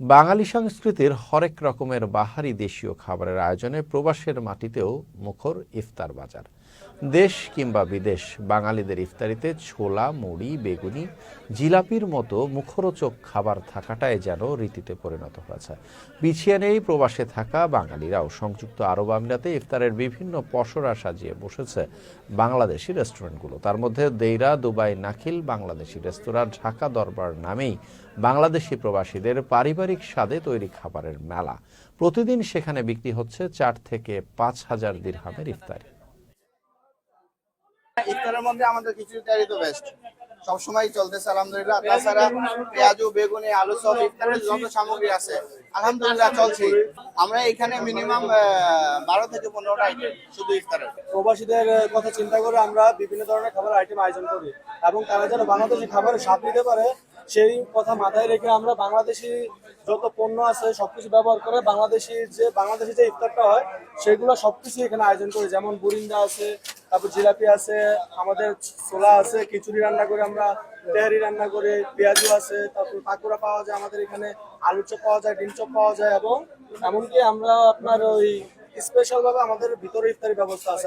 বাঙালি সংস্কৃতির হরেক রকমের বাহারি দেশীয় খাবারের আয়োজনে প্রবাসের মাটিতেও মুখর ইফতার বাজার। দেশ কিংবা বিদেশ, বাঙালিদের ইফতারিতে ছোলা, মুড়ি, বেগুনি, জিলাপির মতো মুখরোচক খাবার থাকাটাই যেন রীতিতে পরিণত হয়েছে। পিছিয়ে নেই প্রবাসে থাকা বাঙালিরাও। সংযুক্ত আরব আমিরাতে ইফতারের বিভিন্ন পসরা সাজিয়ে বসেছে বাংলাদেশি রেস্টুরেন্টগুলো। তার মধ্যে দেইরা, দুবাই, নাখিল, বাংলাদেশি রেস্তোরাঁ, ঢাকা দরবার নামেই বাংলাদেশি প্রবাসীদের পারিবারিক স্বাদে তৈরি খাবারের মেলা। প্রতিদিন সেখানে বিক্রি হচ্ছে চার থেকে পাঁচ হাজার দিরহামের ইফতারি। ইফতারের মধ্যে আমাদের খিচুড়িটাই তো বেস্ট সবসময় চলতেছে আলহামদুলিল্লাহ। তাছাড়া পেঁয়াজু বেগুনি আলু সব ইফতারের যত সামগ্রী আছে আলহামদুলিল্লাহ চলছে আমরা এখানে মিনিমাম বারো থেকে পনেরোটা আইটেম শুধু ইফতারের। প্রবাসীদের কথা চিন্তা করে আমরা বিভিন্ন ধরনের খাবার আইটেম আয়োজন করি। এবং তারা যেন বাংলাদেশি খাবারের স্বাদ নিতে পারে সেই কথা মাথায় রেখে আমরা বাংলাদেশি যত পণ্য আছে, সবকিছু ব্যবহার করে বাংলাদেশি যে বাংলাদেশি যে ইফতারটা হয়, সেগুলো সবকিছু এখানে আয়োজন করি। যেমন বুরিন্দা আছে, তারপর জিলাপি আছে, আমাদের ছোলা আছে, খিচুড়ি রান্না করে আমরা, তেহারি রান্না করে পেঁয়াজু আছে, তারপর পাকুড়া পাওয়া যায় আমাদের এখানে আলু চপ পাওয়া যায়, ডিম চপ পাওয়া যায়, এবং এমনকি আমরা আপনার ওই স্পেশাল ভাবে আমাদের ভিতরে ইফতারি ব্যবস্থা আছে।